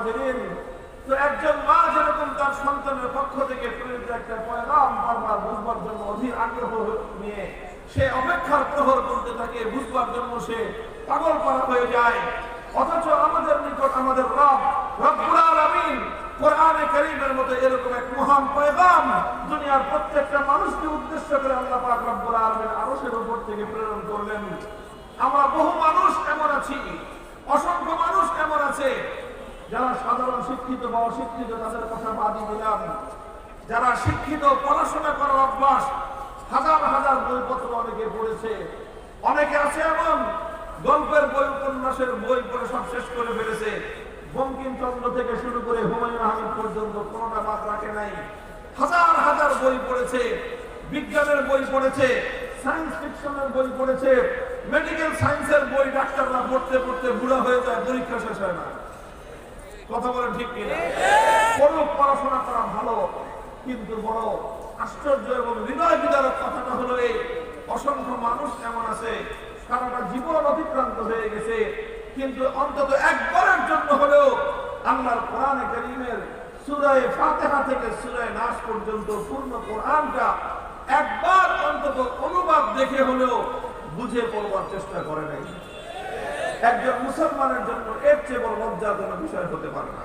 হাজিরিন। তো একজন মা যেরকম তার সন্তানের পক্ষ থেকে প্রেরিত একটা পয়গাম বারবার বুঝবার জন্য অধীর আগ্রহ নিয়ে সে অপেক্ষার প্রহর করতে থাকে, বুঝবার জন্য সে পাগল পারা হয়ে যায়। অথচ আমাদের নিকট আমাদের রব, রব্বুল আলামিন কোরআনে কারীমের মতো এরকম এক মহান পয়গাম দুনিয়ার প্রত্যেকটা মানুষকে উদ্দেশ্য করে আল্লাহ পাক রব্বুল আলামিন আরশের উপর থেকে প্রেরণ করলেন। আমরা বহু মানুষ এমন আছি অসংখ্য মানুষ এমন আছে যারা সাধারণ শিক্ষিত বা অশিক্ষিত, তাদের কথা বাদই দিলাম। যারা শিক্ষিত, পড়াশোনা করার অভ্যাস, হাজার হাজার বইপত্র অনেকে পড়েছে। অনেকে আছে এমন, গল্পের বই, উপন্যাসের বই পড়ে সব শেষ করে ফেলেছে। বঙ্কিমচন্দ্র থেকে শুরু করে হুমায়ুন আহমেদ পর্যন্ত কোনোটা বাদ রাখে নাই। হাজার হাজার বই পড়েছে, বিজ্ঞানের বই পড়েছে, সায়েন্স ফিকশনের বই পড়েছে, মেডিকেল সায়েন্সের বই ডাক্তাররা পড়তে পড়তে বুড়া হয়ে যায়, পরীক্ষা শেষ হয় না। কথা বলেন ঠিক কিনা? পড়াশোনা করা ভালো, কিন্তু বড় আশ্চর্য এবং হৃদয় বিদারক কথাটা হলো এই, অসংখ্য মানুষ এমন আছে, সারাটা জীবন অতিক্রান্ত হয়ে গেছে, কিন্তু অন্তত একবারের জন্য হলেও আল্লাহর কোরআনে করিমের সুরায় ফাতেহা থেকে সুরায় নাস পর্যন্ত পূর্ণ কোরআনটা একবার অন্তত অনুবাদ দেখে হলেও বুঝে পড়বার চেষ্টা করে নাই। একজন মুসলমানের জন্য এর চেয়ে বড় লজ্জাজনক বিষয় হতে পারে না।